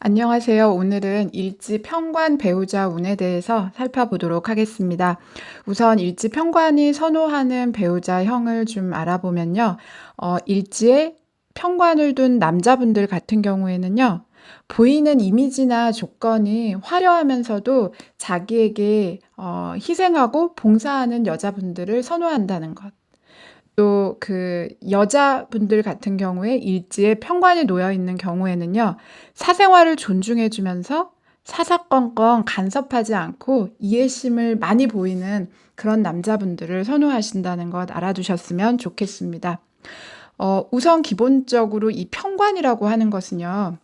안녕하세요. 오늘은 일지 평관 배우자 운에 대해서 살펴보도록 하겠습니다. 우선 일지 평관이 선호하는 배우자형을 좀 알아보면요. 어, 일지에 평관을 둔 남자분들 같은 경우에는요. 보이는 이미지나 조건이 화려하면서도 자기에게 어, 희생하고 봉사하는 여자분들을 선호한다는 것. 또 그 여자분들 같은 경우에 일지에 평관이 놓여 있는 경우에는요. 사생활을 존중해 주면서 사사건건 간섭하지 않고 이해심을 많이 보이는 그런 남자분들을 선호하신다는 것 알아두셨으면 좋겠습니다. 어, 우선 기본적으로 이 평관이라고 하는 것은요.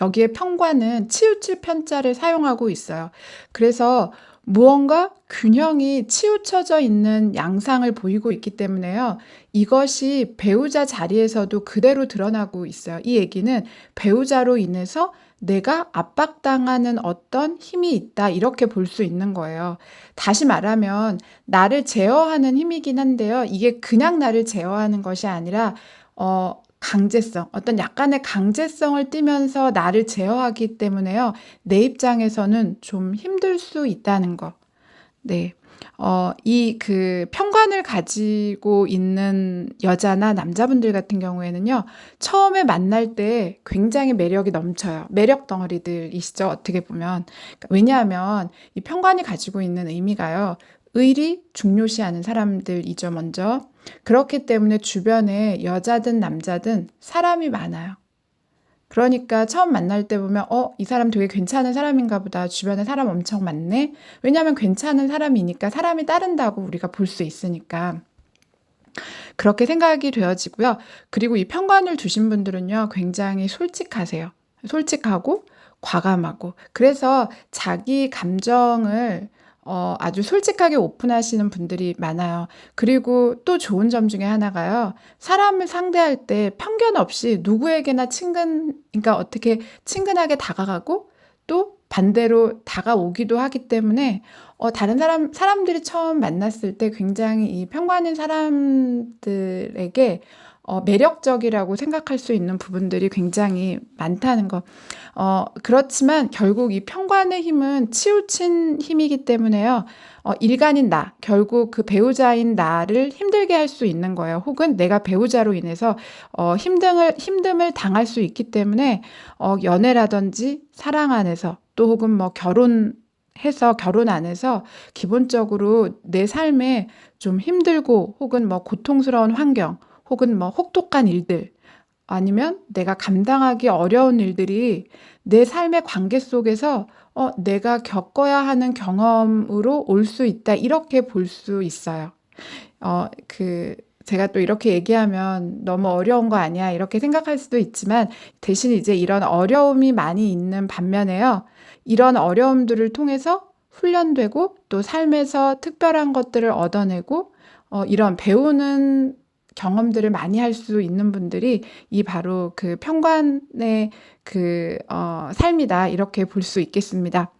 여기에 평관은 치우칠 편자를 사용하고 있어요. 그래서 무언가 균형이 치우쳐져 있는 양상을 보이고 있기 때문에요. 이것이 배우자 자리에서도 그대로 드러나고 있어요. 이 얘기는 배우자로 인해서 내가 압박당하는 어떤 힘이 있다. 이렇게 볼 수 있는 거예요. 다시 말하면 나를 제어하는 힘이긴 한데요. 이게 그냥 나를 제어하는 것이 아니라 어 강제성, 어떤 약간의 강제성을 띠면서 나를 제어하기 때문에요. 내 입장에서는 좀 힘들 수 있다는 거. 네. 어, 이그 편관을 가지고 있는 여자나 남자분들 같은 경우에는요, 처음에 만날 때 굉장히 매력이 넘쳐요. 매력 덩어리들이시죠, 어떻게 보면. 그러니까 왜냐하면 이 편관이 가지고 있는 의미가요, 의리 중요시하는 사람들이죠, 먼저. 그렇기 때문에 주변에 여자든 남자든 사람이 많아요. 그러니까 처음 만날 때 보면 어, 이 사람 되게 괜찮은 사람인가 보다. 주변에 사람 엄청 많네. 왜냐하면 괜찮은 사람이니까 사람이 따른다고 우리가 볼 수 있으니까. 그렇게 생각이 되어지고요. 그리고 이 편관을 두신 분들은요, 굉장히 솔직하세요. 솔직하고 과감하고. 그래서 자기 감정을 어, 아주 솔직하게 오픈하시는 분들이 많아요. 그리고 또 좋은 점 중에 하나가요. 사람을 상대할 때 편견 없이 누구에게나 친근, 그러니까 어떻게 친근하게 다가가고 또 반대로 다가오기도 하기 때문에 어, 다른 사람, 사람들이 처음 만났을 때 굉장히 이 편관인 사람들에게 어, 매력적이라고 생각할 수 있는 부분들이 굉장히 많다는 거. 어, 그렇지만 결국 이 편관의 힘은 치우친 힘이기 때문에요. 어, 일간인 나, 결국 그 배우자인 나를 힘들게 할 수 있는 거예요. 혹은 내가 배우자로 인해서 어, 힘듦을, 힘듦을 당할 수 있기 때문에 어, 연애라든지 사랑 안에서 또 혹은 뭐 결혼 해서 결혼 안에서 기본적으로 내 삶에 좀 힘들고 혹은 뭐 고통스러운 환경 혹은 뭐 혹독한 일들 아니면 내가 감당하기 어려운 일들이 내 삶의 관계 속에서 어, 내가 겪어야 하는 경험으로 올 수 있다. 이렇게 볼 수 있어요. 어, 그, 제가 또 이렇게 얘기하면 너무 어려운 거 아니야. 이렇게 생각할 수도 있지만 대신 이제 이런 어려움이 많이 있는 반면에요. 이런 어려움들을 통해서 훈련되고 또 삶에서 특별한 것들을 얻어내고 어, 이런 배우는 경험들을 많이 할 수 있는 분들이 이 바로 그 평관의 그, 어, 삶이다. 이렇게 볼 수 있겠습니다.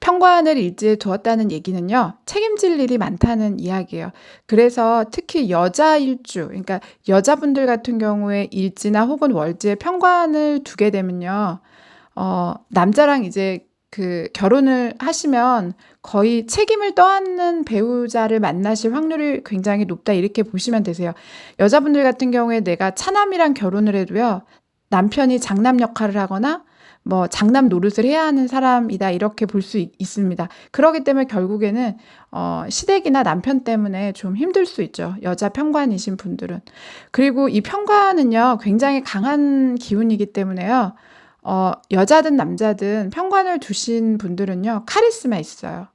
평관을 일지에 두었다는 얘기는요, 책임질 일이 많다는 이야기예요. 그래서 특히 여자 일주, 그러니까 여자분들 같은 경우에 일지나 혹은 월지에 평관을 두게 되면요, 어, 남자랑 이제 그 결혼을 하시면 거의 책임을 떠안는 배우자를 만나실 확률이 굉장히 높다 이렇게 보시면 되세요. 여자분들 같은 경우에 내가 차남이랑 결혼을 해도요. 남편이 장남 역할을 하거나 뭐 장남 노릇을 해야 하는 사람이다 이렇게 볼 수 있습니다. 그러기 때문에 결국에는 어 시댁이나 남편 때문에 좀 힘들 수 있죠. 여자 편관이신 분들은. 그리고 이 편관은요. 굉장히 강한 기운이기 때문에요. 어, 여자든 남자든 편관을 두신 분들은요, 카리스마 있어요.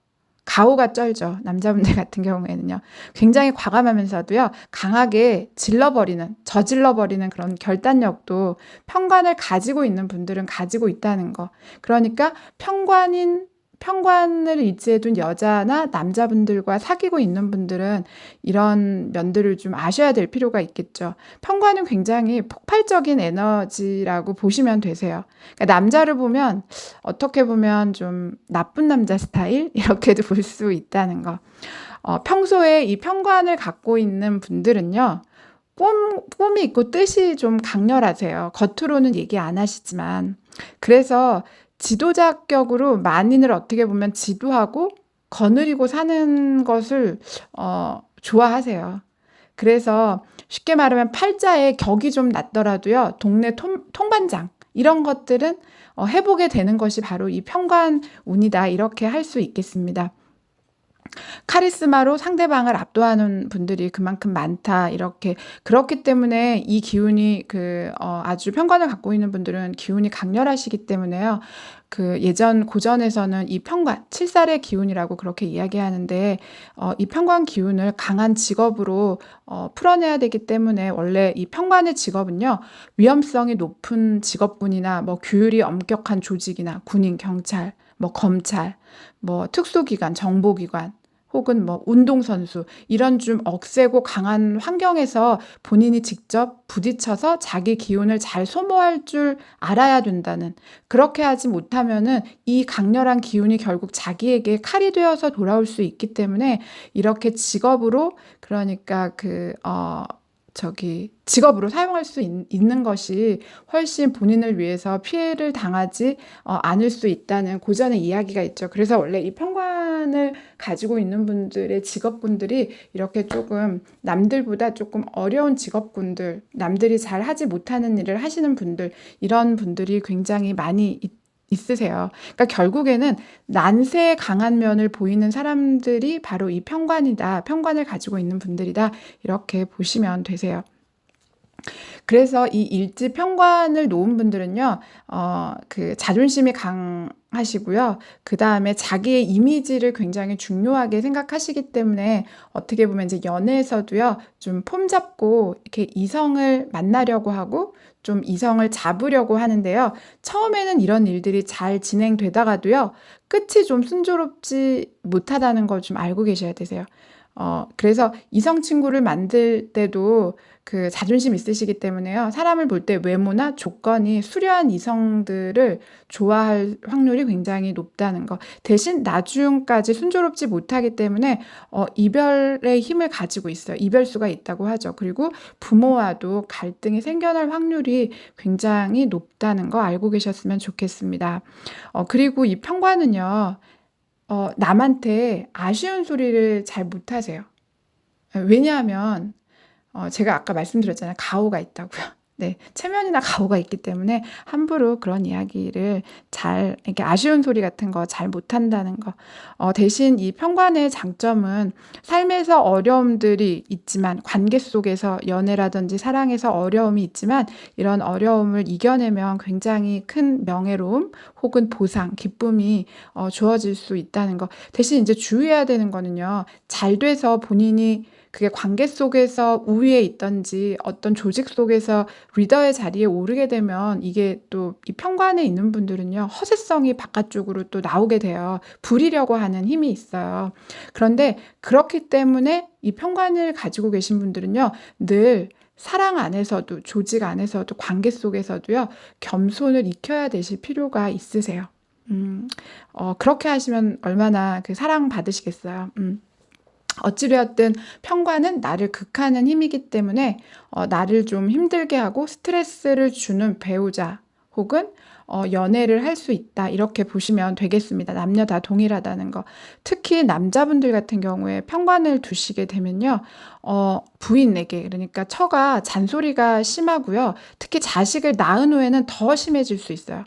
가오가 쩔죠. 남자분들 같은 경우에는요. 굉장히 과감하면서도요, 강하게 질러버리는, 저질러버리는 그런 결단력도 편관을 가지고 있는 분들은 가지고 있다는 거. 그러니까 편관인 편관을 일지해 둔 여자나 남자분들과 사귀고 있는 분들은 이런 면들을 좀 아셔야 될 필요가 있겠죠. 편관은 굉장히 폭발적인 에너지라고 보시면 되세요. 그러니까 남자를 보면 어떻게 보면 좀 나쁜 남자 스타일 이렇게도 볼 수 있다는 거. 어, 평소에 이 편관을 갖고 있는 분들은요. 꿈 꿈이 있고 뜻이 좀 강렬하세요. 겉으로는 얘기 안 하시지만. 그래서 지도자격으로 만인을 어떻게 보면 지도하고 거느리고 사는 것을 어 좋아하세요. 그래서 쉽게 말하면 팔자에 격이 좀 낮더라도요. 동네 통 통반장 이런 것들은 어 해 보게 되는 것이 바로 이 편관운이다. 이렇게 할 수 있겠습니다. 카리스마로 상대방을 압도하는 분들이 그만큼 많다. 이렇게 그렇기 때문에 이 기운이 그 어 아주 편관을 갖고 있는 분들은 기운이 강렬하시기 때문에요. 그 예전 고전에서는 이 편관, 칠살의 기운이라고 그렇게 이야기하는데 어 이 편관 기운을 강한 직업으로 어 풀어내야 되기 때문에 원래 이 편관의 직업은요. 위험성이 높은 직업군이나 뭐 규율이 엄격한 조직이나 군인, 경찰, 뭐 검찰, 뭐 특수기관, 정보기관 혹은 뭐 운동선수 이런 좀 억세고 강한 환경에서 본인이 직접 부딪혀서 자기 기운을 잘 소모할 줄 알아야 된다는 그렇게 하지 못하면은 이 강렬한 기운이 결국 자기에게 칼이 되어서 돌아올 수 있기 때문에 이렇게 직업으로 그러니까 그어 저기 직업으로 사용할 수 있, 는 것이 훨씬 본인을 위해서 피해를 당하지 어, 않을 수 있다는 고전의 이야기가 있죠. 그래서 원래 이 편관을 가지고 있는 분들의 직업군들이 이렇게 조금 남들보다 조금 어려운 직업군들, 남들이 잘 하지 못하는 일을 하시는 분들, 이런 분들이 굉장히 많이 있, 있으세요. 그러니까 결국에는 난세에 강한 면을 보이는 사람들이 바로 이 편관이다. 편관을 가지고 있는 분들이다. 이렇게 보시면 되세요. 그래서 이 일지 편관을 놓은 분들은요, 어, 그 자존심이 강하시고요. 그 다음에 자기의 이미지를 굉장히 중요하게 생각하시기 때문에 어떻게 보면 이제 연애에서도요, 좀 폼 잡고 이렇게 이성을 만나려고 하고 좀 이성을 잡으려고 하는데요. 처음에는 이런 일들이 잘 진행되다가도요, 끝이 좀 순조롭지 못하다는 걸 좀 알고 계셔야 되세요. 어, 그래서 이성 친구를 만들 때도 그 자존심 있으시기 때문에요. 사람을 볼 때 외모나 조건이 수려한 이성들을 좋아할 확률이 굉장히 높다는 거. 대신 나중까지 순조롭지 못하기 때문에 어, 이별의 힘을 가지고 있어요. 이별수가 있다고 하죠. 그리고 부모와도 갈등이 생겨날 확률이 굉장히 높다는 거 알고 계셨으면 좋겠습니다. 어, 그리고 이 평관은요. 어, 남한테 아쉬운 소리를 잘 못 하세요. 왜냐하면 어, 제가 아까 말씀드렸잖아요. 가오가 있다고요. 네, 체면이나 가오가 있기 때문에 함부로 그런 이야기를 잘 이렇게 아쉬운 소리 같은 거 잘 못한다는 거. 어, 대신 이 편관의 장점은 삶에서 어려움들이 있지만 관계 속에서 연애라든지 사랑에서 어려움이 있지만 이런 어려움을 이겨내면 굉장히 큰 명예로움 혹은 보상, 기쁨이 어, 주어질 수 있다는 거. 대신 이제 주의해야 되는 거는요. 잘 돼서 본인이 그게 관계 속에서 우위에 있던지 어떤 조직 속에서 리더의 자리에 오르게 되면 이게 또이 편관에 있는 분들은요. 허세성이 바깥쪽으로 또 나오게 돼요. 부리려고 하는 힘이 있어요. 그런데 그렇기 때문에 이 편관을 가지고 계신 분들은요. 늘 사랑 안에서도 조직 안에서도 관계 속에서도요. 겸손을 익혀야 되실 필요가 있으세요. 음. 어 그렇게 하시면 얼마나 그 사랑 받으시겠어요. 음. 어찌되었든 편관은 나를 극하는 힘이기 때문에 어, 나를 좀 힘들게 하고 스트레스를 주는 배우자 혹은 어, 연애를 할 수 있다 이렇게 보시면 되겠습니다. 남녀 다 동일하다는 거. 특히 남자분들 같은 경우에 편관을 두시게 되면요, 어, 부인에게 그러니까 처가 잔소리가 심하고요. 특히 자식을 낳은 후에는 더 심해질 수 있어요.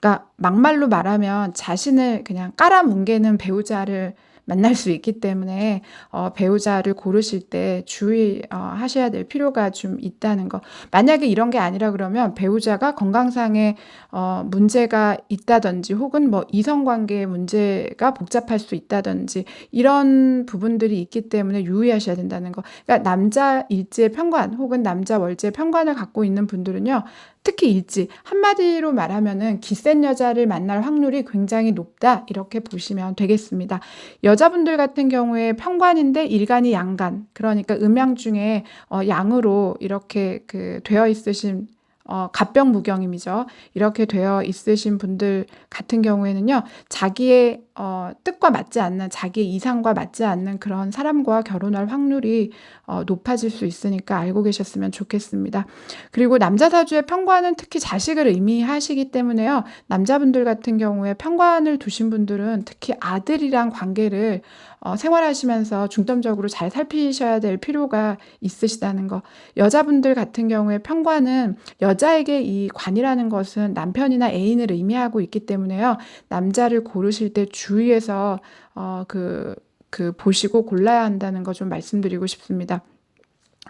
그러니까 막말로 말하면 자신을 그냥 깔아뭉개는 배우자를 만날 수 있기 때문에 어, 배우자를 고르실 때 주의하셔야 어, 될 필요가 좀 있다는 거. 만약에 이런 게 아니라 그러면 배우자가 건강상의 어, 문제가 있다든지 혹은 뭐 이성관계의 문제가 복잡할 수 있다든지 이런 부분들이 있기 때문에 유의하셔야 된다는 거. 그러니까 남자 일지의 편관 혹은 남자 월지의 편관을 갖고 있는 분들은요. 특히 일지. 한마디로 말하면은 기센 여자를 만날 확률이 굉장히 높다. 이렇게 보시면 되겠습니다. 여자분들 같은 경우에 편관인데 일간이 양간. 그러니까 음양 중에 어, 양으로 이렇게 그 되어 있으신 어, 갑병무경임이죠. 이렇게 되어 있으신 분들 같은 경우에는요, 자기의 어, 뜻과 맞지 않는, 자기의 이상과 맞지 않는 그런 사람과 결혼할 확률이 어, 높아질 수 있으니까 알고 계셨으면 좋겠습니다. 그리고 남자 사주의 편관은 특히 자식을 의미하시기 때문에요, 남자분들 같은 경우에 편관을 두신 분들은 특히 아들이랑 관계를 어, 생활하시면서 중점적으로 잘 살피셔야 될 필요가 있으시다는 거. 여자분들 같은 경우에 편관은 여자에게 이 관이라는 것은 남편이나 애인을 의미하고 있기 때문에요. 남자를 고르실 때 주의해서 어, 그, 그 보시고 골라야 한다는 거 좀 말씀드리고 싶습니다.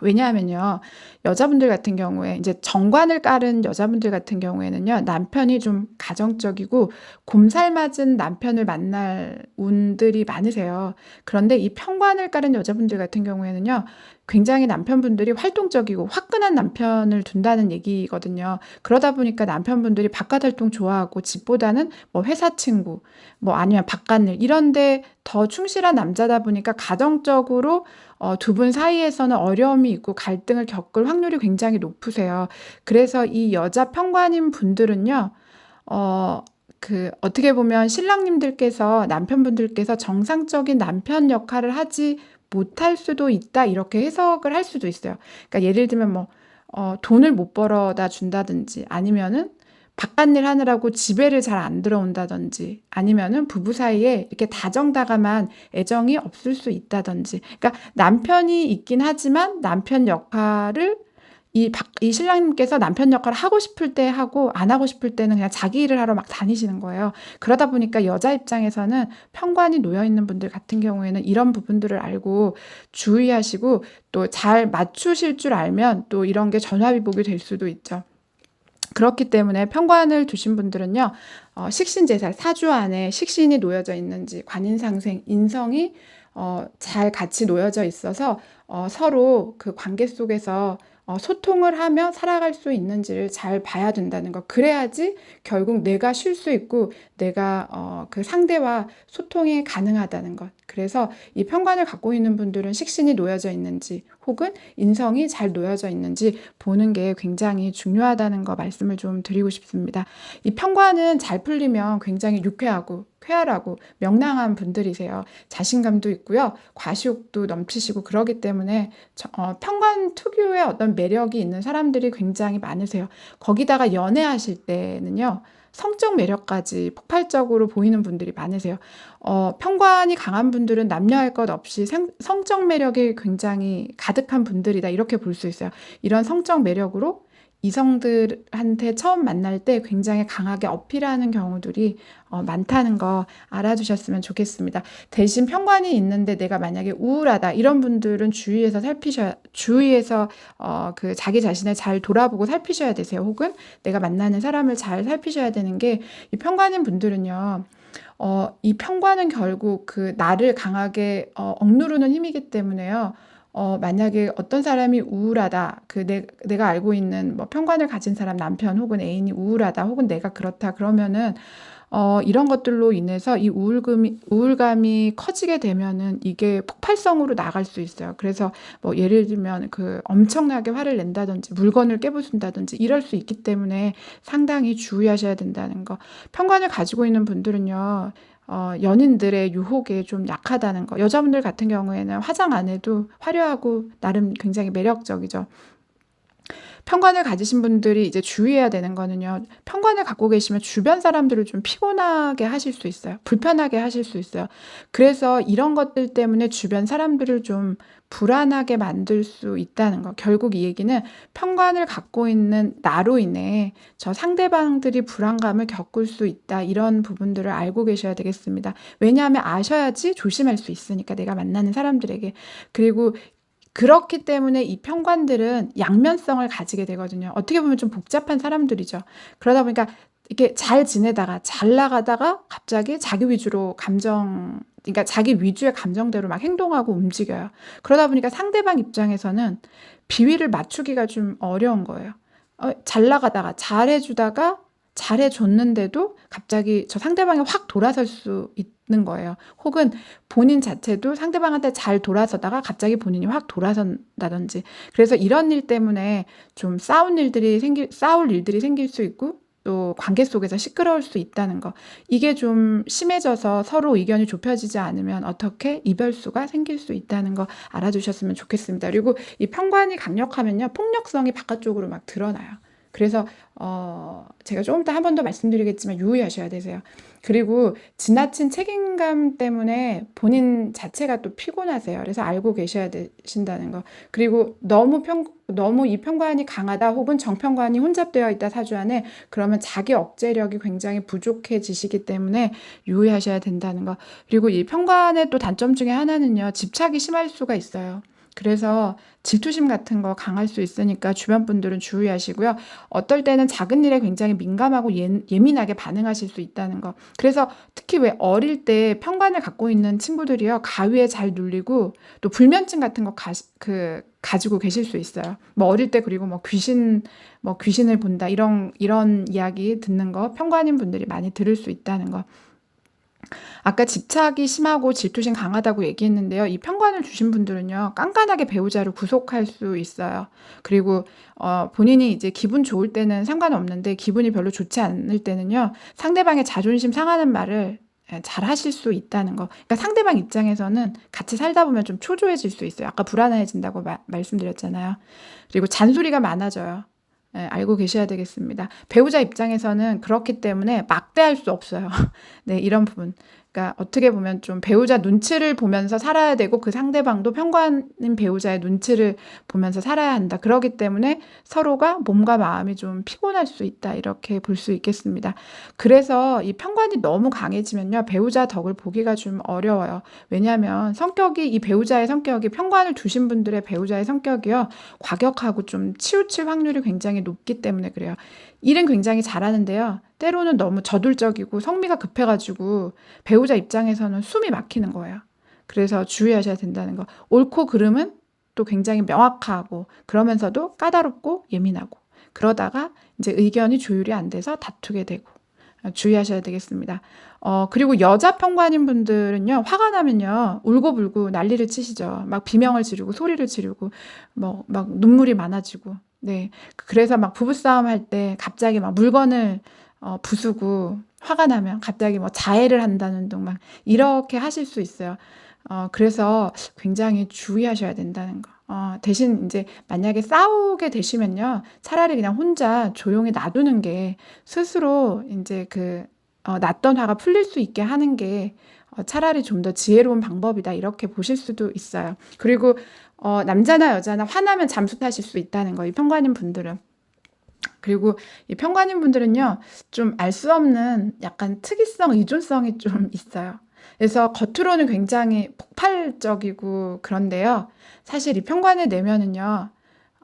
왜냐하면요, 여자분들 같은 경우에 이제 정관을 깔은 여자분들 같은 경우에는요, 남편이 좀 가정적이고 곰살 맞은 남편을 만날 운들이 많으세요. 그런데 이 편관을 깔은 여자분들 같은 경우에는요, 굉장히 남편분들이 활동적이고 화끈한 남편을 둔다는 얘기거든요. 그러다 보니까 남편분들이 바깥 활동 좋아하고 집보다는 뭐 회사 친구, 뭐 아니면 바깥 일 이런데 더 충실한 남자다 보니까 가정적으로 어, 두 분 사이에서는 어려움이 있고 갈등을 겪을 확률이 굉장히 높으세요. 그래서 이 여자 편관인 분들은요, 어, 그 어떻게 보면 신랑님들께서 남편분들께서 정상적인 남편 역할을 하지 못할 수도 있다 이렇게 해석을 할 수도 있어요. 그러니까 예를 들면 뭐 어, 돈을 못 벌어다 준다든지 아니면은 바깥일 하느라고 집에를 잘 안 들어온다든지 아니면은 부부 사이에 이렇게 다정다감한 애정이 없을 수 있다든지 그러니까 남편이 있긴 하지만 남편 역할을 이, 박, 이 신랑님께서 남편 역할을 하고 싶을 때 하고 안 하고 싶을 때는 그냥 자기 일을 하러 막 다니시는 거예요. 그러다 보니까 여자 입장에서는 편관이 놓여 있는 분들 같은 경우에는 이런 부분들을 알고 주의하시고 또 잘 맞추실 줄 알면 또 이런 게 전화위복이 될 수도 있죠. 그렇기 때문에 편관을 두신 분들은요, 어, 식신제살, 사주 안에 식신이 놓여져 있는지, 관인상생, 인성이 어, 잘 같이 놓여져 있어서 어, 서로 그 관계 속에서 어, 소통을 하며 살아갈 수 있는지를 잘 봐야 된다는 거. 그래야지 결국 내가 쉴 수 있고 내가 어, 그 상대와 소통이 가능하다는 것. 그래서 이 편관을 갖고 있는 분들은 식신이 놓여져 있는지 혹은 인성이 잘 놓여져 있는지 보는 게 굉장히 중요하다는 거 말씀을 좀 드리고 싶습니다. 이 편관은 잘 풀리면 굉장히 유쾌하고 쾌활하고 명랑한 분들이세요. 자신감도 있고요. 과시욕도 넘치시고 그러기 때문에 어, 편관 특유의 어떤 매력이 있는 사람들이 굉장히 많으세요. 거기다가 연애하실 때는요. 성적 매력까지 폭발적으로 보이는 분들이 많으세요. 어, 편관이 강한 분들은 남녀할 것 없이 생, 성적 매력이 굉장히 가득한 분들이다. 이렇게 볼 수 있어요. 이런 성적 매력으로 이성들한테 처음 만날 때 굉장히 강하게 어필하는 경우들이 어, 많다는 거 알아두셨으면 좋겠습니다. 대신 편관이 있는데 내가 만약에 우울하다 이런 분들은 주의해서 살피셔야 주의해서 어, 그 자기 자신을 잘 돌아보고 살피셔야 되세요. 혹은 내가 만나는 사람을 잘 살피셔야 되는 게이 편관인 분들은요. 어, 이 편관은 결국 그 나를 강하게 어, 억누르는 힘이기 때문에요. 어, 만약에 어떤 사람이 우울하다, 그 내, 내가 알고 있는 뭐 편관을 가진 사람 남편 혹은 애인이 우울하다, 혹은 내가 그렇다, 그러면은 어, 이런 것들로 인해서 이 우울감이, 우울감이 커지게 되면은 이게 폭발성으로 나갈 수 있어요. 그래서 뭐 예를 들면 그 엄청나게 화를 낸다든지 물건을 깨부순다든지 이럴 수 있기 때문에 상당히 주의하셔야 된다는 거. 편관을 가지고 있는 분들은요, 어, 연인들의 유혹에 좀 약하다는 거. 여자분들 같은 경우에는 화장 안 해도 화려하고 나름 굉장히 매력적이죠. 편관을 가지신 분들이 이제 주의해야 되는 거는요. 편관을 갖고 계시면 주변 사람들을 좀 피곤하게 하실 수 있어요. 불편하게 하실 수 있어요. 그래서 이런 것들 때문에 주변 사람들을 좀 불안하게 만들 수 있다는 거. 결국 이 얘기는 편관을 갖고 있는 나로 인해 저 상대방들이 불안감을 겪을 수 있다. 이런 부분들을 알고 계셔야 되겠습니다. 왜냐하면 아셔야지 조심할 수 있으니까 내가 만나는 사람들에게. 그리고 그렇기 때문에 이 편관들은 양면성을 가지게 되거든요. 어떻게 보면 좀 복잡한 사람들이죠. 그러다 보니까 이렇게 잘 지내다가 잘 나가다가 갑자기 자기 위주로 감정, 그러니까 자기 위주의 감정대로 막 행동하고 움직여요. 그러다 보니까 상대방 입장에서는 비위를 맞추기가 좀 어려운 거예요. 어, 잘 나가다가 잘해주다가 잘해줬는데도 갑자기 저 상대방이 확 돌아설 수 있, 없 는 거예요. 혹은 본인 자체도 상대방한테 잘 돌아서다가 갑자기 본인이 확 돌아선다든지. 그래서 이런 일 때문에 좀 싸운 일들이 생길, 싸울 일들이 생길 수 있고 또 관계 속에서 시끄러울 수 있다는 거. 이게 좀 심해져서 서로 의견이 좁혀지지 않으면 어떻게 이별수가 생길 수 있다는 거 알아두셨으면 좋겠습니다. 그리고 이 편관이 강력하면요. 폭력성이 바깥쪽으로 막 드러나요. 그래서 어 제가 조금 이따 한 번 더 말씀드리겠지만 유의하셔야 되세요. 그리고 지나친 책임감 때문에 본인 자체가 또 피곤하세요. 그래서 알고 계셔야 되신다는 거. 그리고 너무 평 너무 이 편관이 강하다 혹은 정편관이 혼잡되어 있다 사주 안에 그러면 자기 억제력이 굉장히 부족해지시기 때문에 유의하셔야 된다는 거. 그리고 이 편관의 또 단점 중에 하나는요. 집착이 심할 수가 있어요. 그래서 질투심 같은 거 강할 수 있으니까 주변 분들은 주의하시고요. 어떨 때는 작은 일에 굉장히 민감하고 예, 예민하게 반응하실 수 있다는 거. 그래서 특히 왜 어릴 때 편관을 갖고 있는 친구들이요. 가위에 잘 눌리고 또 불면증 같은 거 가, 그, 가지고 계실 수 있어요. 뭐 어릴 때 그리고 뭐 귀신, 뭐 귀신을 본다. 이런, 이런 이야기 듣는 거 편관인 분들이 많이 들을 수 있다는 거. 아까 집착이 심하고 질투심 강하다고 얘기했는데요. 이 편관을 주신 분들은요, 깐깐하게 배우자를 구속할 수 있어요. 그리고 어, 본인이 이제 기분 좋을 때는 상관없는데 기분이 별로 좋지 않을 때는요, 상대방의 자존심 상하는 말을 예, 잘 하실 수 있다는 거. 그러니까 상대방 입장에서는 같이 살다 보면 좀 초조해질 수 있어요. 아까 불안해진다고 마, 말씀드렸잖아요. 그리고 잔소리가 많아져요. 예, 알고 계셔야 되겠습니다. 배우자 입장에서는 그렇기 때문에 막대할 수 없어요. 네, 이런 부분. 그러니까 어떻게 보면 좀 배우자 눈치를 보면서 살아야 되고 그 상대방도 편관인 배우자의 눈치를 보면서 살아야 한다. 그러기 때문에 서로가 몸과 마음이 좀 피곤할 수 있다. 이렇게 볼 수 있겠습니다. 그래서 이 편관이 너무 강해지면요. 배우자 덕을 보기가 좀 어려워요. 왜냐하면 성격이 이 배우자의 성격이 편관을 두신 분들의 배우자의 성격이요. 과격하고 좀 치우칠 확률이 굉장히 높기 때문에 그래요. 일은 굉장히 잘하는데요. 때로는 너무 저돌적이고 성미가 급해가지고 배우자 입장에서는 숨이 막히는 거예요. 그래서 주의하셔야 된다는 거. 옳고 그름은 또 굉장히 명확하고 그러면서도 까다롭고 예민하고 그러다가 이제 의견이 조율이 안 돼서 다투게 되고 주의하셔야 되겠습니다. 어, 그리고 여자 평관인 분들은요, 화가 나면요, 울고불고 난리를 치시죠. 막 비명을 지르고 소리를 지르고, 뭐, 막 눈물이 많아지고, 네. 그래서 막 부부싸움 할 때 갑자기 막 물건을 어, 부수고 화가 나면 갑자기 뭐 자해를 한다는 둥 막 이렇게 하실 수 있어요. 어, 그래서 굉장히 주의하셔야 된다는 거. 어, 대신 이제 만약에 싸우게 되시면요. 차라리 그냥 혼자 조용히 놔두는 게 스스로 이제 그 어, 났던 화가 풀릴 수 있게 하는 게 어, 차라리 좀 더 지혜로운 방법이다. 이렇게 보실 수도 있어요. 그리고 어, 남자나 여자나 화나면 잠수 타실 수 있다는 거, 이 평관인 분들은. 그리고 이 평관인 분들은요, 좀 알 수 없는 약간 특이성, 의존성이 좀 있어요. 그래서 겉으로는 굉장히 폭발적이고 그런데요. 사실 이 평관의 내면은요,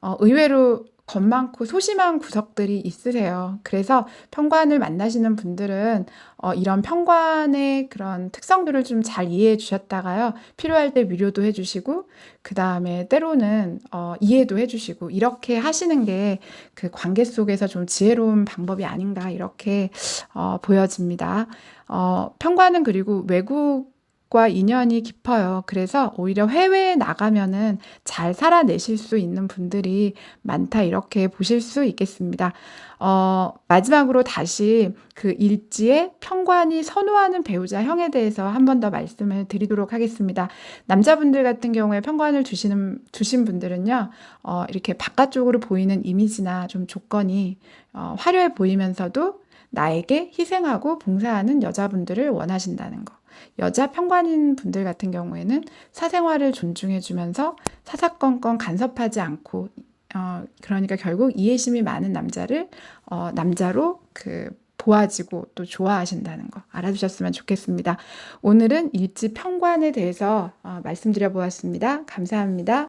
어, 의외로 겁 많고 소심한 구석들이 있으세요. 그래서 편관을 만나시는 분들은 어, 이런 편관의 그런 특성들을 좀 잘 이해해 주셨다가요. 필요할 때 위로도 해주시고, 그 다음에 때로는 어, 이해도 해주시고, 이렇게 하시는 게 그 관계 속에서 좀 지혜로운 방법이 아닌가, 이렇게 어, 보여집니다. 어, 편관은 그리고 외국 과 인연이 깊어요. 그래서 오히려 해외에 나가면은 잘 살아내실 수 있는 분들이 많다 이렇게 보실 수 있겠습니다. 어, 마지막으로 다시 그 일지의 편관이 선호하는 배우자 형에 대해서 한 번 더 말씀을 드리도록 하겠습니다. 남자분들 같은 경우에 편관을 주시는 주신 분들은요, 어, 이렇게 바깥쪽으로 보이는 이미지나 좀 조건이 어, 화려해 보이면서도 나에게 희생하고 봉사하는 여자분들을 원하신다는 거. 여자 편관인 분들 같은 경우에는 사생활을 존중해주면서 사사건건 간섭하지 않고 어, 그러니까 결국 이해심이 많은 남자를 어, 남자로 그 보아지고 또 좋아하신다는 거 알아두셨으면 좋겠습니다. 오늘은 일지 편관에 대해서 어, 말씀드려 보았습니다. 감사합니다.